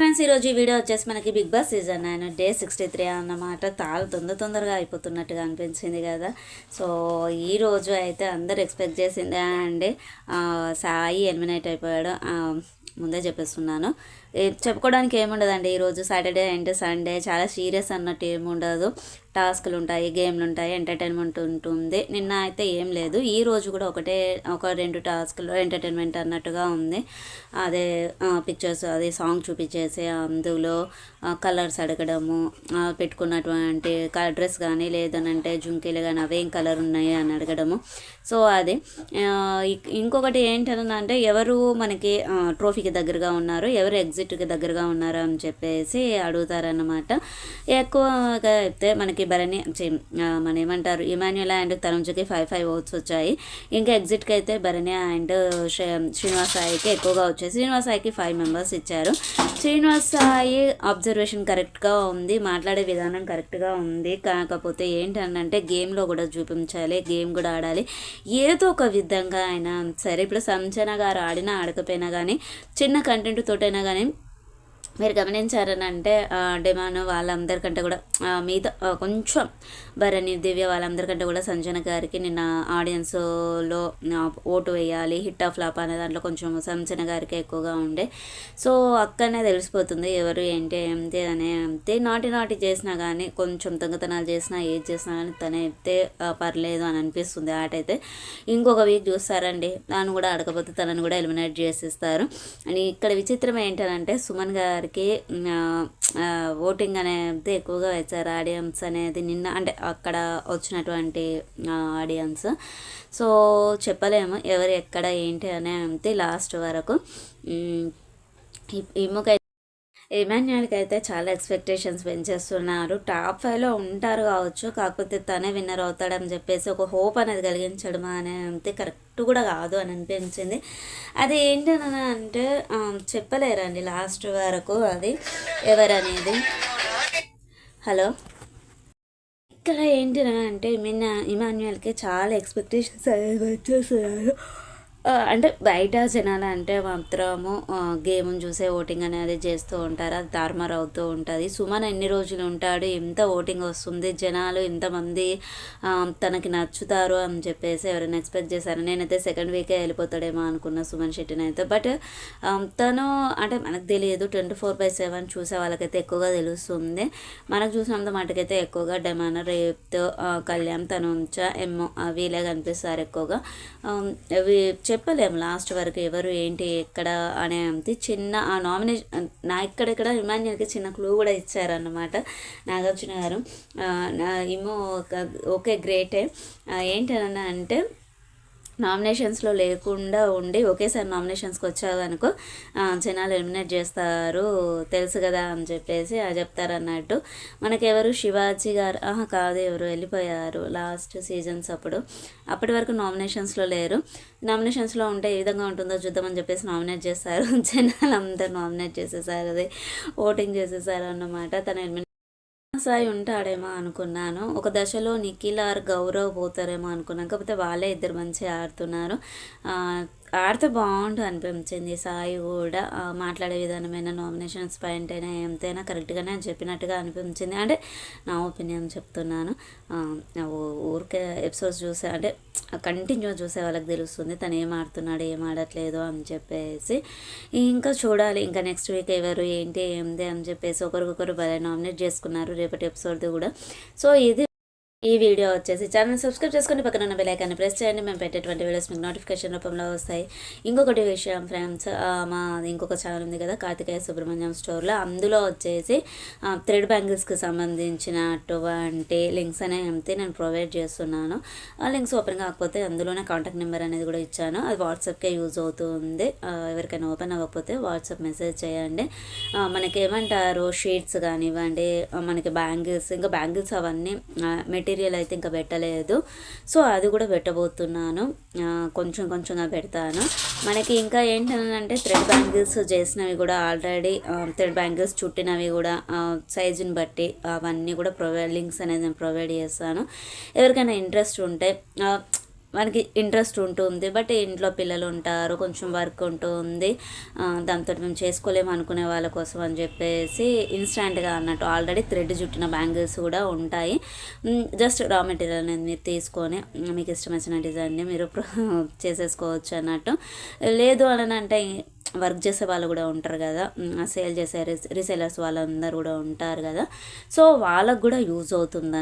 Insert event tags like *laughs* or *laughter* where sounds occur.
Friends ఈరోజు ఈ video వచ్చేసి మనకి Big Boss season nine day sixty three అన్నమాట. చాలా తొందర తొందరగా అయిపోతున్నట్టుగా అనిపించింది కదా. సో ఈ రోజు అయితే అందరు ఎక్స్పెక్ట్ చేసిందే. అండి సాయి ఎలిమినేట్ అయిపోయాడు. ముందే చెప్పేస్తున్నాను. చెప్పుకోవడానికి ఏముండదండి. ఈరోజు సాటర్డే అండ్ సండే చాలా సీరియస్ అన్నట్టు ఏముండదు. టాస్క్లు ఉంటాయి గేమ్లు ఉంటాయి ఎంటర్టైన్మెంట్ ఉంటుంది. నిన్న అయితే ఏం లేదు. ఈ రోజు కూడా ఒకటే ఒక రెండు టాస్క్లు ఎంటర్టైన్మెంట్ అన్నట్టుగా ఉంది. అదే పిక్చర్స్ అదే సాంగ్ చూపించేసి అందులో కలర్స్ అడగడము పెట్టుకున్నటువంటి డ్రెస్ కానీ లేదనంటే జుంకీలు కానీ అవేం కలర్ ఉన్నాయి అని అడగడము. సో అది ఇంకొకటి ఏంటంటే ఎవరు మనకి ట్రోఫీకి దగ్గరగా ఉన్నారు ఎవరు ఎగ్జిట్కి దగ్గరగా ఉన్నారు అని చెప్పేసి అడుగుతారన్నమాట. ఎక్కువగా అయితే మనకి భరణి మన ఏమంటారు ఇమాన్యుల్ అండ్ తనుజకి ఫైవ్ ఫైవ్ ఓట్స్ వచ్చాయి. ఇంకా ఎగ్జిట్కి అయితే భరణి అండ్ శ్రీనివాస్ సాయికి ఎక్కువగా వచ్చాయి. శ్రీనివాస్ సాయికి ఫైవ్ మెంబర్స్ ఇచ్చారు. శ్రీనివాస్ సాయి అబ్జర్వేషన్ కరెక్ట్గా ఉంది మాట్లాడే విధానం కరెక్ట్గా ఉంది. కాకపోతే ఏంటంటే గేమ్లో కూడా చూపించాలి గేమ్ కూడా ఆడాలి. ఏదో ఒక విధంగా అయినా సరే ఇప్పుడు సంచన గారు ఆడినా ఆడకపోయినా కానీ చిన్న కంటెంట్ తోటైనా కానీ మీరు గమనించారని అంటే వాళ్ళందరికంటే కూడా మీద కొంచెం భరణి దివ్య వాళ్ళందరికంటే కూడా సంజన గారికి నిన్న ఆడియన్స్లో ఓటు వేయాలి హిట్ ఆఫ్ ఫ్లాప్ అనే దాంట్లో కొంచెం సంజన గారికి ఎక్కువగా ఉండే. సో అక్కడనే తెలిసిపోతుంది ఎవరు ఏంటి ఏంటి అని అంతే. నాటి నాటి చేసినా కానీ కొంచెం దొంగతనాలు చేసినా ఏది చేసినా కానీ తనే అయితే పర్లేదు అని అనిపిస్తుంది ఆటైతే ఇంకొక వీక్ చూస్తారండి దాన్ని కూడా అడగపోతే తనని కూడా ఎలిమినేట్ చేసేస్తారు. అని ఇక్కడ విచిత్రం ఏంటంటే సుమన్ గారి ఆ, ఓటింగ్ అనేది ఎక్కువగా వేశారు ఆడియన్స్ అనేది నిన్న అంటే అక్కడ వచ్చినటువంటి ఆడియన్స్ సో చెప్పలేము ఎవరు ఎక్కడ ఏంటి అనే అంతే లాస్ట్ వరకు. ఉమ్, ఈ- ఇమాన్యుయల్కి అయితే చాలా ఎక్స్పెక్టేషన్స్ పెంచేస్తున్నారు. టాప్ ఫైవ్లో ఉంటారు కావచ్చు కాకపోతే తనే విన్నర్ అవుతాడని చెప్పేసి ఒక హోప్ అనేది కలిగించడం అనే అంతే కరెక్ట్ కూడా కాదు అని అనిపించింది. అది ఏంటని అంటే చెప్పలేరండి లాస్ట్ వరకు అది ఎవరనేది. హలో? ఇక్కడ ఏంటి అంటే ఇమాన్యుయల్కి చాలా ఎక్స్పెక్టేషన్స్ అనేది వచ్చేస్తున్నారు అంటే బయట జనాలు అంటే మాత్రము గేమ్ చూసే ఓటింగ్ అనేది చేస్తూ ఉంటారు. అది తారుమారు అవుతూ ఉంటుంది. సుమన్ ఎన్ని రోజులు ఉంటాడు? ఎంత ఓటింగ్ వస్తుంది? జనాలు ఎంతమంది తనకి నచ్చుతారు అని చెప్పేసి ఎవరైనా ఎక్స్పెక్ట్ చేశారు? నేనైతే సెకండ్ వీకే వెళ్ళిపోతాడేమో అనుకున్న సుమన్ శెట్టిని అయితే. బట్ తను అంటే మనకు తెలియదు. ట్వంటీ ఫోర్ బై సెవెన్ చూసే వాళ్ళకైతే ఎక్కువగా తెలుస్తుంది. మనకు చూసినంత మటుకైతే ఎక్కువగా డెమాన రేప్తో కళ్యాణ్ తను ఉంచా ఎమ్మో వీలే కనిపిస్తారు ఎక్కువగా. చెప్పలేము లాస్ట్ వరకు ఎవరు ఏంటి ఎక్కడ అనే అంతే చిన్న ఆ నామినేషన్ నా ఇక్కడెక్కడ ఇమాన్యుల్కి చిన్న క్లూ కూడా ఇచ్చారన్నమాట నాగార్జున గారు. నా ఏమో ఒక- ఓకే గ్రేటే ఏంటన్నా అంటే నామినేషన్స్లో లేకుండా ఉండి ఒకేసారి నామినేషన్స్కి వచ్చావు అనుకో జనాలు ఎలిమినేట్ చేస్తారు తెలుసు కదా అని చెప్పేసి చెప్తారన్నట్టు. మనకెవరు శివాజీ గారు ఆహా కాదు ఎవరు వెళ్ళిపోయారు లాస్ట్ సీజన్స్ అప్పుడు. అప్పటి వరకు నామినేషన్స్లో లేరు. నామినేషన్స్లో ఉంటే ఏ విధంగా ఉంటుందో చూద్దామని చెప్పేసి నామినేట్ చేస్తారు. *laughs* జనాలు అందరు నామినేట్ చేసేసారు అది ఓటింగ్ చేసేసారు అన్నమాట. తన ఎలిమినేట్ సాయి ఉంటాడేమో అనుకున్నాను. ఒక దశలో నిఖిల్ ఆర్ గౌరవ్ పోతారేమో అనుకున్నాను. కాకపోతే వాళ్ళే ఇద్దరు మంచిగా ఆడుతున్నారు. ఆడితే బాగుండు అనిపించింది. సాయి కూడా మాట్లాడే విధానమైన నామినేషన్స్ పాయింట్ అయినా ఎంతైనా కరెక్ట్గానే చెప్పినట్టుగా అనిపించింది. అంటే నా ఒపీనియన్ చెప్తున్నాను. ఊరికే ఎపిసోడ్స్ చూసే అంటే కంటిన్యూ చూసే వాళ్ళకి తెలుస్తుంది తను ఏం ఆడుతున్నాడు ఏం ఆడట్లేదు అని చెప్పేసి. ఇంకా చూడాలి ఇంకా నెక్స్ట్ వీక్ ఎవరు ఏంటి ఏంది అని చెప్పేసి ఒకరికొకరు భలే నామినేట్ చేసుకున్నారు రేపటి ఎపిసోడ్ది కూడా. సో ఇది ఈ వీడియో వచ్చేసి ఛానల్ సబ్స్క్రైబ్ చేసుకొని పక్కన ఉన్న బెలైకాన్ని ప్రెస్ చేయండి. మేము పెట్టేటువంటి వీడియోస్ మీకు నోటిఫికేషన్ రూపంలో వస్తాయి. ఇంకొకటి విషయం ఫ్రెండ్స్ మా ఇంకొక ఛానల్ ఉంది కదా కార్తికేయ సుబ్రహ్మణ్యం స్టోర్లో అందులో వచ్చేసి థ్రెడ్ బ్యాంగిల్స్కి సంబంధించినటువంటి లింక్స్ అనేవి నేను ప్రొవైడ్ చేస్తున్నాను. ఆ లింక్స్ ఓపెన్ కాకపోతే అందులోనే కాంటాక్ట్ నెంబర్ అనేది కూడా ఇచ్చాను. అది వాట్సాప్కే యూజ్ అవుతుంది ఎవరికైనా ఓపెన్ అవ్వకపోతే వాట్సాప్ మెసేజ్ చేయండి. మనకి ఏమంటారు షీట్స్ కానివ్వండి మనకి బ్యాంగిల్స్ ఇంకా బ్యాంగిల్స్ అవన్నీ మెటీరియల్ మెటీరియల్ అయితే ఇంకా పెట్టలేదు. సో అది కూడా పెట్టబోతున్నాను. కొంచెం కొంచెంగా పెడతాను. మనకి ఇంకా ఏంటంటే థ్రెడ్ బ్యాంగిల్స్ చేసినవి కూడా ఆల్రెడీ థ్రెడ్ బ్యాంగిల్స్ చుట్టినవి కూడా సైజుని బట్టి అవన్నీ కూడా ప్రొవైడ్ లింక్స్ అనేది నేను ప్రొవైడ్ చేస్తాను. ఎవరికైనా ఇంట్రెస్ట్ ఉంటే మనకి ఇంట్రెస్ట్ ఉంటుంది బట్ ఇంట్లో పిల్లలు ఉంటారు కొంచెం వర్క్ ఉంటుంది దాంతో మేము చేసుకోలేము అనుకునే వాళ్ళ కోసం అని చెప్పేసి ఇన్స్టాంట్గా అన్నట్టు ఆల్రెడీ థ్రెడ్ చుట్టిన బ్యాంగిల్స్ కూడా ఉంటాయి. జస్ట్ రా మెటీరియల్ అనేది మీరు తీసుకొని మీకు ఇష్టం వచ్చిన డిజైన్ని మీరు చేసేసుకోవచ్చు అన్నట్టు. లేదు అని అంటే వర్క్ చేసే వాళ్ళు కూడా ఉంటారు కదా సేల్ చేసే రీసెలర్స్ వాళ్ళందరూ కూడా ఉంటారు కదా. సో వాళ్ళకు కూడా యూజ్ అవుతుంది